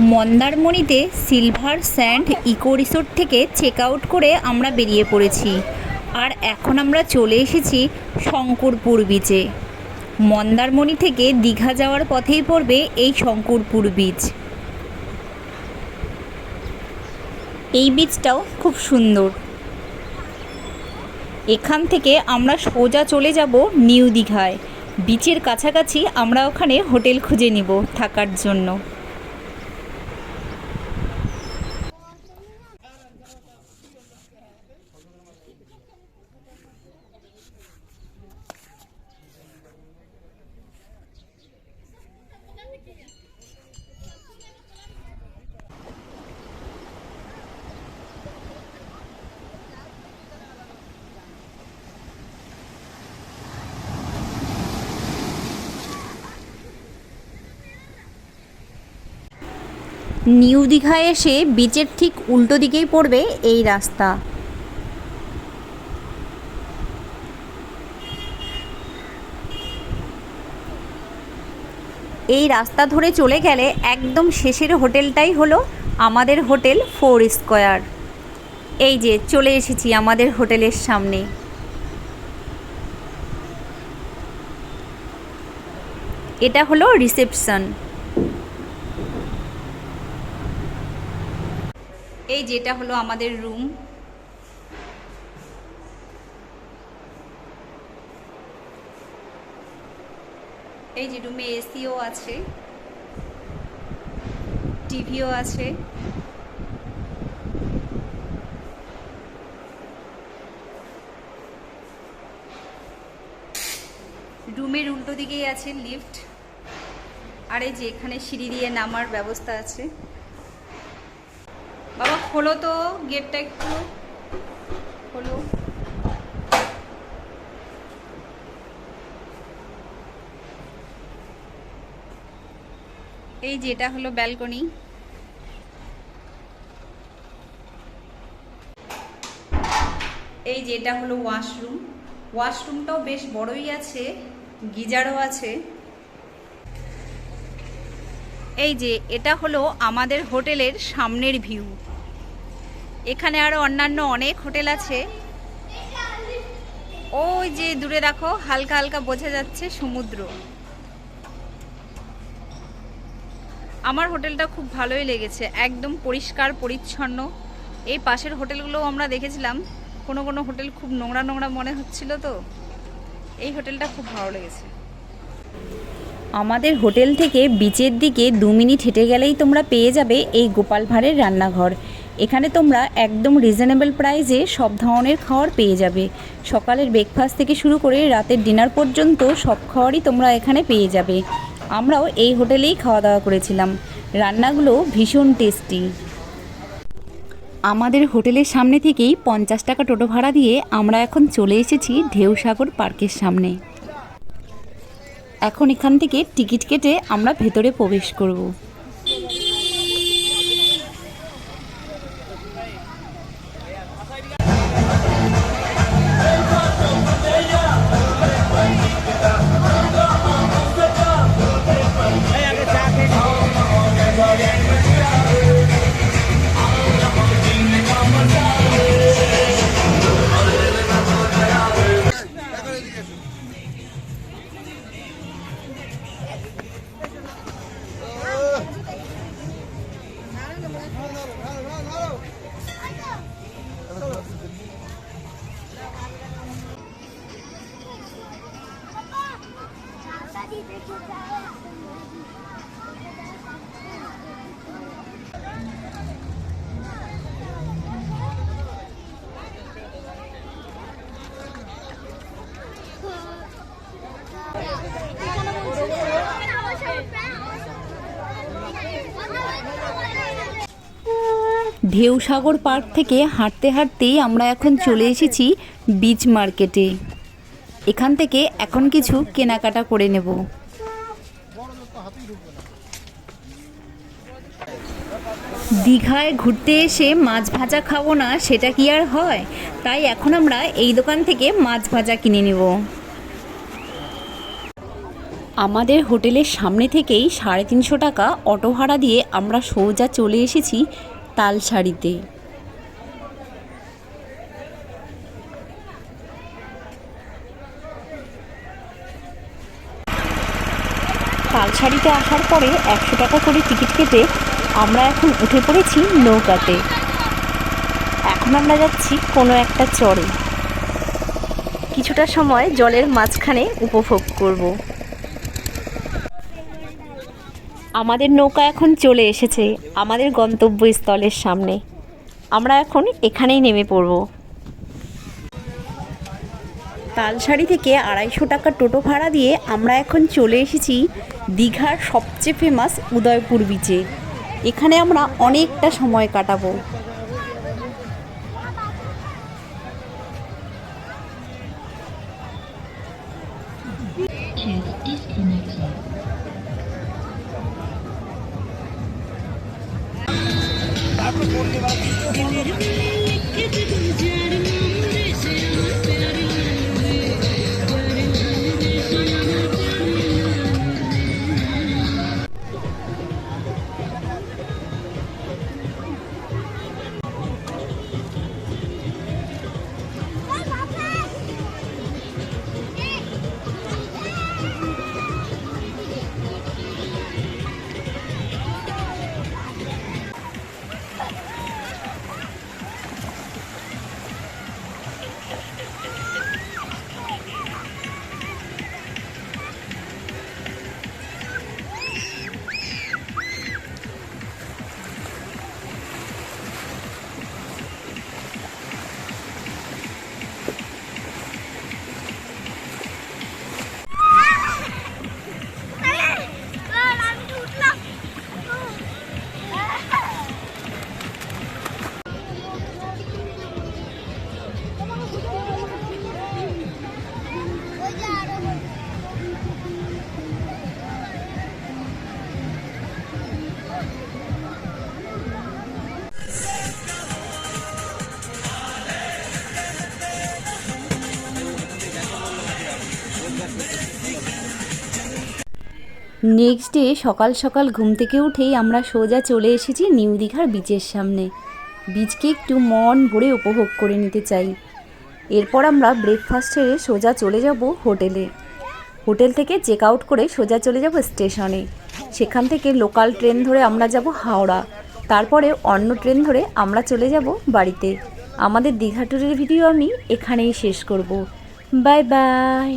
মন্দারমণিতে silver sand eco resort থেকে check out করে আমরা বেরিয়ে পড়েছি। আর এখন আমরা চলে এসেছি শঙ্করপুর বিচে মন্দারমণি থেকে দীঘা যাওয়ার পথেই পড়বে এই শঙ্করপুর বিচ এই বিচটাও খুব সুন্দর। এখান থেকে আমরা সোজা চলে যাব নিউ দীঘায়। বিচের কাছাকাছি আমরা ওখানে হোটেল খুঁজে নিব থাকার জন্য। নিউ দীঘায় এসে বিচের ঠিক উল্টো দিকেই পড়বে এই রাস্তা। এই রাস্তা ধরে চলে গেলে একদম শেষের হোটেলটাই হলো আমাদের হোটেল ফোর স্কোয়ার। এই যে, চলে এসেছি আমাদের হোটেলের সামনে। এটা হলো রিসেপশন। এই যেটা হলো আমাদের রুম। এই যে রুমে এসিও আছে, টিভিও আছে। রুমের উল্টো দিকেই আছে লিফট। আর এই যে এখানে সিঁড়ি দিয়ে নামার ব্যবস্থা আছে। বাবা, খোলো তো গেটটা একটু। খোলো। এই যে, এটা হলো ব্যালকনি। এই যে, এটা হলো ওয়াশরুম। ওয়াশরুমটাও বেশ বড়ই আছে, গিজারও আছে। এই যে, এটা হলো আমাদের হোটেলের সামনের ভিউ। এখানে আরও অন্যান্য অনেক হোটেল আছে। ওই যে দূরে দেখো, হালকা হালকা বোঝা যাচ্ছে সমুদ্র। আমার হোটেলটা খুব ভালোই লেগেছে, একদম পরিষ্কার, পরিচ্ছন্ন। এই পাশের হোটেলগুলোও আমরা দেখেছিলাম, কোনো কোনো হোটেল খুব নোংরা নোংরা মনে হচ্ছিল তো। এই হোটেলটা খুব ভালো লেগেছে। আমাদের হোটেল থেকে বিচের দিকে দু মিনিট হেঁটে গেলেই তোমরা পেয়ে যাবে এই গোপাল ভাঁড়ের রান্নাঘর। এখানে তোমরা একদম রিজনেবল প্রাইসে সব ধরনের খাবার পেয়ে যাবে। সকালের ব্রেকফাস্ট থেকে শুরু করে রাতের ডিনার পর্যন্ত সব খাওয়ারই তোমরা এখানে পেয়ে যাবে। আমরাও এই হোটেলেই খাওয়া দাওয়া করেছিলাম। রান্নাগুলো ভীষণ টেস্টি আমাদের হোটেলের সামনে থেকেই পঞ্চাশ টাকা টোটো ভাড়া দিয়ে আমরা এখন চলে এসেছি ঢেউসাগর পার্কের সামনে। এখন এখান থেকে টিকিট কেটে আমরা ভেতরে প্রবেশ করব। ঢেউসাগর পার্ক থেকে হাঁটতে হাঁটতেই আমরা এখন চলে এসেছি বিচ মার্কেটে। এখান থেকে এখন কিছু কেনাকাটা করে নেব। দীঘায় ঘুরতে এসে মাছ ভাজা খাব না, সেটা কি আর হয়? তাই এখন আমরা এই দোকান থেকে মাছ ভাজা কিনে নেব। আমাদের হোটেলের সামনে থেকেই সাড়ে তিনশো টাকা অটো ভাড়া দিয়ে আমরা সোজা চলে এসেছি তালসারিতে তালসারিতে আসার পরে একশো টাকা করে টিকিট কেটে আমরা এখন উঠে পড়েছি নৌকাতে। এখন আমরা যাচ্ছি কোনো একটা চরে। কিছুটা সময় জলের মাঝখানে উপভোগ করব। আমাদের নৌকা এখন চলে এসেছে আমাদের গন্তব্যস্থলের সামনে। আমরা এখন এখানেই নেমে পড়ব। তালসারি থেকে আড়াইশো টাকা টোটো ভাড়া দিয়ে আমরা এখন চলে এসেছি দীঘার সবচেয়ে ফেমাস উদয়পুর বিচে এখানে আমরা অনেকটা সময় কাটাবো। নেক্সট ডে সকাল সকাল ঘুম থেকে উঠেই আমরা সোজা চলে এসেছি নিউ দীঘার বিচের সামনে। বিচকে একটু মন ভরে উপভোগ করে নিতে চাই। এরপর আমরা ব্রেকফাস্ট সেরে সোজা চলে যাব হোটেলে হোটেল থেকে চেক আউট করে সোজা চলে যাব স্টেশনে সেখান থেকে লোকাল ট্রেন ধরে আমরা যাব হাওড়া। তারপরে অন্য ট্রেন ধরে আমরা চলে যাব বাড়িতে। আমাদের দীঘা ট্যুরের ভিডিও আমি এখানেই শেষ করব। Bye bye